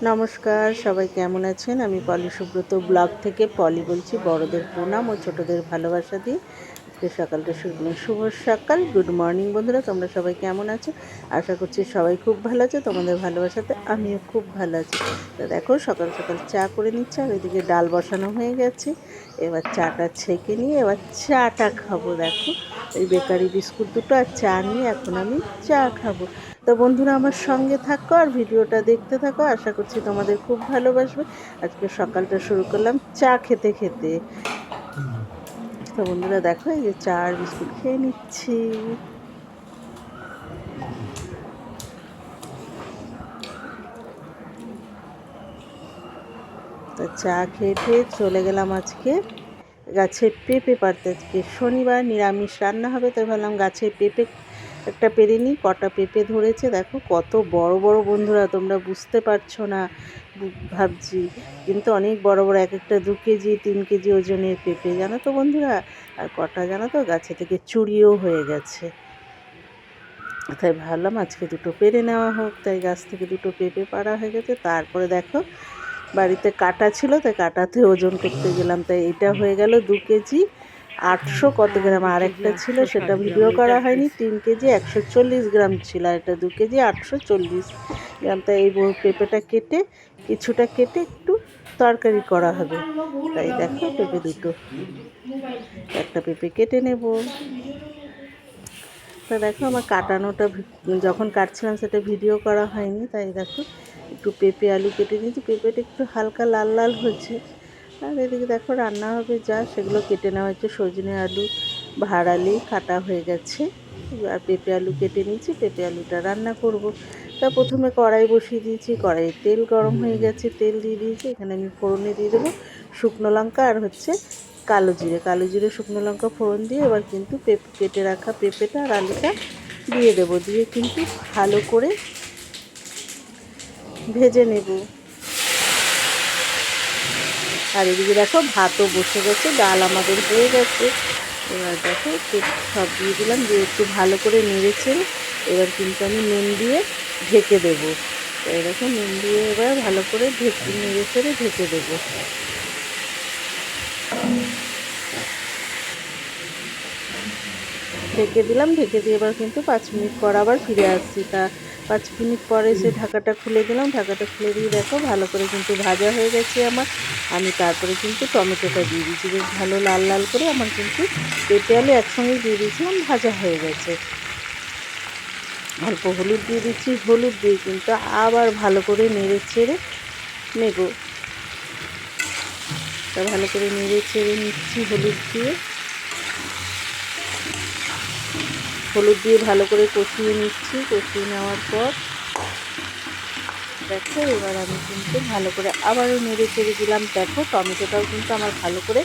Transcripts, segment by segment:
নমস্কার, সবাই কেমন আছেন? আমি পলি সুব্রত, ব্লগ থেকে পলি বলছি, বড়দের প্রণাম ও ছোটদের ভালোবাসা দিয়ে। আজকে সকালটা শুরু করলাম। শুভ সকাল। গুড মর্নিং বন্ধুরা, তোমরা সবাই কেমন আছো? আশা করছি সবাই খুব ভালো আছে, তোমাদের ভালোবাসাতে আমিও খুব ভালো আছি। তো দেখো, সকাল সকাল চা করে নিচ্ছে, আর ওইদিকে ডাল বসানো হয়ে গেছে। এবার চাটা ছেঁকে নিয়ে এবার চাটা খাব, দেখো। এই বেকারি বিস্কুট দুটো আর চা নিয়ে এখন আমি চা খাব। তো বন্ধুরা, আমার সঙ্গে থাকো আর ভিডিওটা দেখতে থাকো। আশা করছি তোমাদের খুব ভালোবাসবে। আজকে সকালটা শুরু করলাম চা খেতে খেতে। তো বন্ধুরা দেখো, এই যে চা আর বিস্কুট খেয়ে নিচ্ছি। তা চা খেয়ে খেয়ে চলে গেলাম আজকে গাছে পেঁপে পারতে আজকে শনিবার নিরামিষ রান্না হবে, তাই ভাবলাম গাছে পেঁপে একটা পেরে নিই কটা পেঁপে ধরেছে। দেখো কত বড় বড় বন্ধুরা, তোমরা বুঝতে পারছ না। ভাবছি, কিন্তু অনেক বড় বড় এক একটা দু কেজি, তিন কেজি ওজনের পেঁপে। জানো তো বন্ধুরা, আর কটা জানো তো, গাছে থেকে চুরিও হয়ে গেছে। তাই ভাবলাম আজকে দুটো পেরে নেওয়া হোক। তাই গাছ থেকে দুটো পেঁপে পাড়া হয়ে গেছে। তারপরে দেখো, বাড়িতে কাটা ছিল, তাই কাটাতে ওজন করতে গেলাম। তাই এটা হয়ে গেল দু কেজি। আটশো কত গ্রাম? আর একটা ছিল, সেটা ভিডিও করা হয়নি। তিন কেজি একশো চল্লিশ গ্রাম ছিল, আর এটা দু কেজি আটশো চল্লিশ গ্রাম। তাই এই পেঁপেটা কেটে, কিছুটা কেটে একটু তরকারি করা হবে। তাই দেখো পেঁপে দুটো। একটা পেঁপে কেটে নেব। তা দেখো আমার কাটানোটা যখন কাটছিলাম সেটা ভিডিও করা হয়নি। তাই দেখো একটু পেঁপে আলু কেটে নিয়েছি। পেঁপেটা একটু হালকা লাল লাল হয়েছে। আর এদিকে দেখো রান্না হবে যা সেগুলো কেটে নেওয়া হচ্ছে সজনে আলু ভাড়ালি কাটা হয়ে গেছে। আর পেঁপে আলু কেটে নিয়েছি পেঁপে আলুটা রান্না করব। তা প্রথমে কড়াই বসিয়ে দিয়েছি কড়াইয়ে তেল গরম হয়ে গেছে তেল দিয়ে দিয়েছি। এখানে আমি ফোড়নে দিয়ে দেবো শুকনো লঙ্কা আর হচ্ছে কালো জিরে। কালো জিরে শুকনো লঙ্কা ফোড়ন দিয়ে এবার কিন্তু পেঁপে কেটে রাখা পেঁপেটা আর আলুটা দিয়ে দেবো। দিয়ে কিন্তু ভালো করে ভেজে নেব। আর এদিকে দেখো ভাতও বসে গেছে, ডাল আমাদের হয়ে গেছে। এবার দেখো সব দিয়ে দিলাম যে একটু ভালো করে নেড়েছে এবার কিন্তু আমি নুন দিয়ে ঢেকে দেবো। এরকম নুন দিয়ে এবার ভালো করে ঢেকে নেড়ে ফেড়ে ঢেকে দেবো। ঢেকে দিলাম, ঢেকে দিয়ে এবার কিন্তু পাঁচ মিনিট পর আবার ফিরে আসছি। তা পাঁচ মিনিট পরে সে ঢাকাটা খুলে দিলাম। ঢাকাটা খুলে দিয়ে দেখো, ভালো করে কিন্তু ভাজা হয়ে গেছে আমার। আমি তারপরে কিন্তু টমেটোটা দিয়ে দিয়েছি। বেশ ভালো লাল লাল করে আমার কিন্তু পেঁপে আলু একসঙ্গে দিয়ে দিয়েছিলাম, ভাজা হয়ে গেছে। অল্প হলুদ দিয়ে দিচ্ছি। হলুদ দিয়ে কিন্তু আবার ভালো করে নেড়ে ছেড়ে নেব। তা ভালো করে নেড়ে ছেড়ে নিচ্ছি হলুদ দিয়ে। হলুদ দিয়ে ভালো করে কষিয়ে নিচ্ছি। কষিয়ে নেওয়ার পর দেখো, এবার আমি কিন্তু ভালো করে আবারও নেড়ে চেড়ে দিলাম। দেখো, টমেটোটাও কিন্তু আমার ভালো করে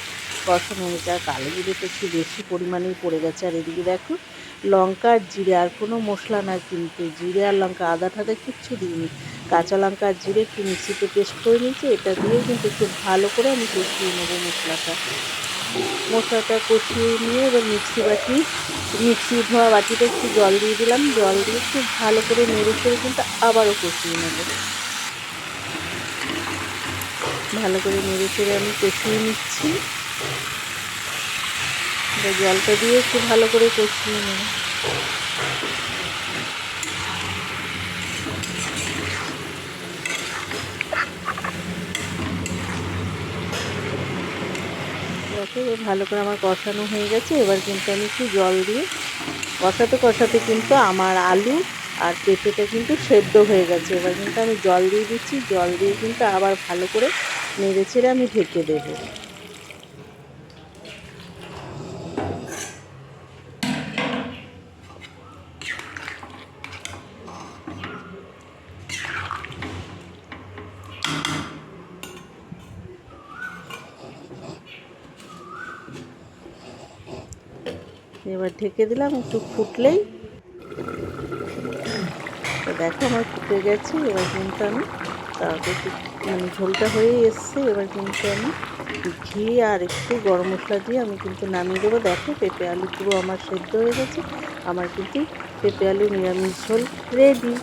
কষানো হয়েছে আর কালো জিরেটা একটু বেশি পরিমাণেই পড়ে গেছে। আর এদিকে দেখো, লঙ্কা আর জিরে আর কোনো মশলা না কিন্তু। জিরে আর লঙ্কা আদা ঠাদা কিচ্ছু দিইনি। কাঁচা লঙ্কা আর জিরে একটু মিক্সিতে পেস্ট করে নিয়েছি। এটা দিয়ে কিন্তু একটু ভালো করে আমি কষিয়ে নেব মশলাটা। মশলাটা কষিয়ে নিয়ে এবার মিক্সি বাটি, মিক্সি ধোয়া বাটিতে একটু জল দিয়ে দিলাম। জল দিয়ে একটু ভালো করে নেড়ে করে কিন্তু আবারও কষিয়ে নেব। ভালো করে নেড়ে করে আমি কষিয়ে নিচ্ছি। জলটা দিয়ে একটু ভালো করে কষিয়ে নেব। এবার ভালো করে আমার কষানো হয়ে গেছে। এবার কিন্তু আমি একটু জল দিয়ে কষাতে কষাতে কিন্তু আমার আলু আর পেঁপেটা কিন্তু সেদ্ধ হয়ে গেছে। এবার কিন্তু আমি জল দিয়ে দিচ্ছি। জল দিয়ে কিন্তু আবার ভালো করে নেড়ে ছেড়ে আমি ঢেকে দেবো। এবার ঢেকে দিলাম, একটু ফুটলেই। তো দেখো আমার ফুটে গেছে, এবার কিন্তু আমি তারপর মানে ঝোলটা হয়েই এসছে, এবার কিন্তু আমি ঘি আর একটু গরম মশলা দিয়ে আমি কিন্তু নামিয়ে দেবো। দেখো পেঁপে আলু পুরো আমার সেদ্ধ হয়ে গেছে, আমার কিন্তু পেঁপে আলু নিরামিষ ঝোল রেডি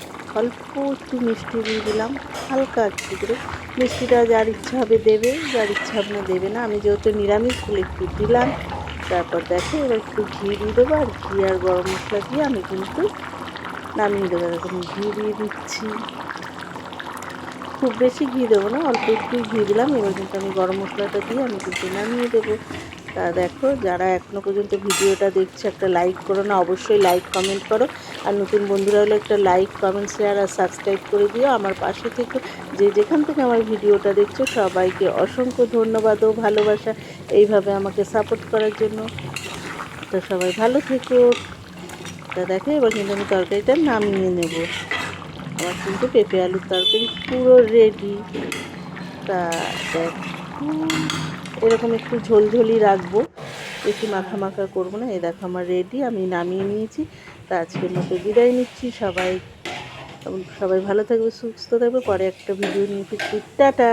অল্প একটু মিষ্টি দিয়ে দিলাম, হালকা একটু করে। মিষ্টিটা যার ইচ্ছা হবে দেবে, যার ইচ্ছা না দেবে না। আমি যেহেতু নিরামিষ ফুল একটু দিলাম। তারপর দেখো, এবার একটু ঘি দিয়ে দেবো, আর ঘি আর গরম মশলা দিয়ে আমি কিন্তু নামিয়ে দেবো। এরকম ঘি দিয়ে দিচ্ছি। খুব বেশি ঘি দেবো না, অল্প একটু ঘি দিলাম, এবার কিন্তু আমি গরম মশলাটা দিয়ে আমি কিন্তু নামিয়ে দেবো। তা দেখো, যারা এখনও পর্যন্ত ভিডিওটা দেখছে, একটা লাইক করো না, অবশ্যই লাইক, কমেন্ট করো। আর নতুন বন্ধুরা হলে একটা লাইক, কমেন্ট, শেয়ার আর সাবস্ক্রাইব করে দিও। আমার পাশে থেকে। যে যেখান থেকে আমার ভিডিওটা দেখছ, সবাইকে অসংখ্য ধন্যবাদ ও ভালোবাসা। এইভাবে আমাকে সাপোর্ট করার জন্য। তো সবাই ভালো থেকো। তা দেখো, এবার কিন্তু আমি তরকারিটা নামিয়ে নেব। আমার কিন্তু পেঁপে আলুর তরকারি পুরো রেডি তা দেখো, এরকম একটু ঝোলঝোলি রাখব। বেশি মাখা মাখা করব না। এই দেখো, আমার রেডি আমি নামিয়ে নিয়েছি। তা আজকের মতো বিদায় নিচ্ছি সবাই। সবাই ভালো থাকবে, সুস্থ থাকবে। পরে একটা ভিডিও নিয়ে ফিরছি। টাটা!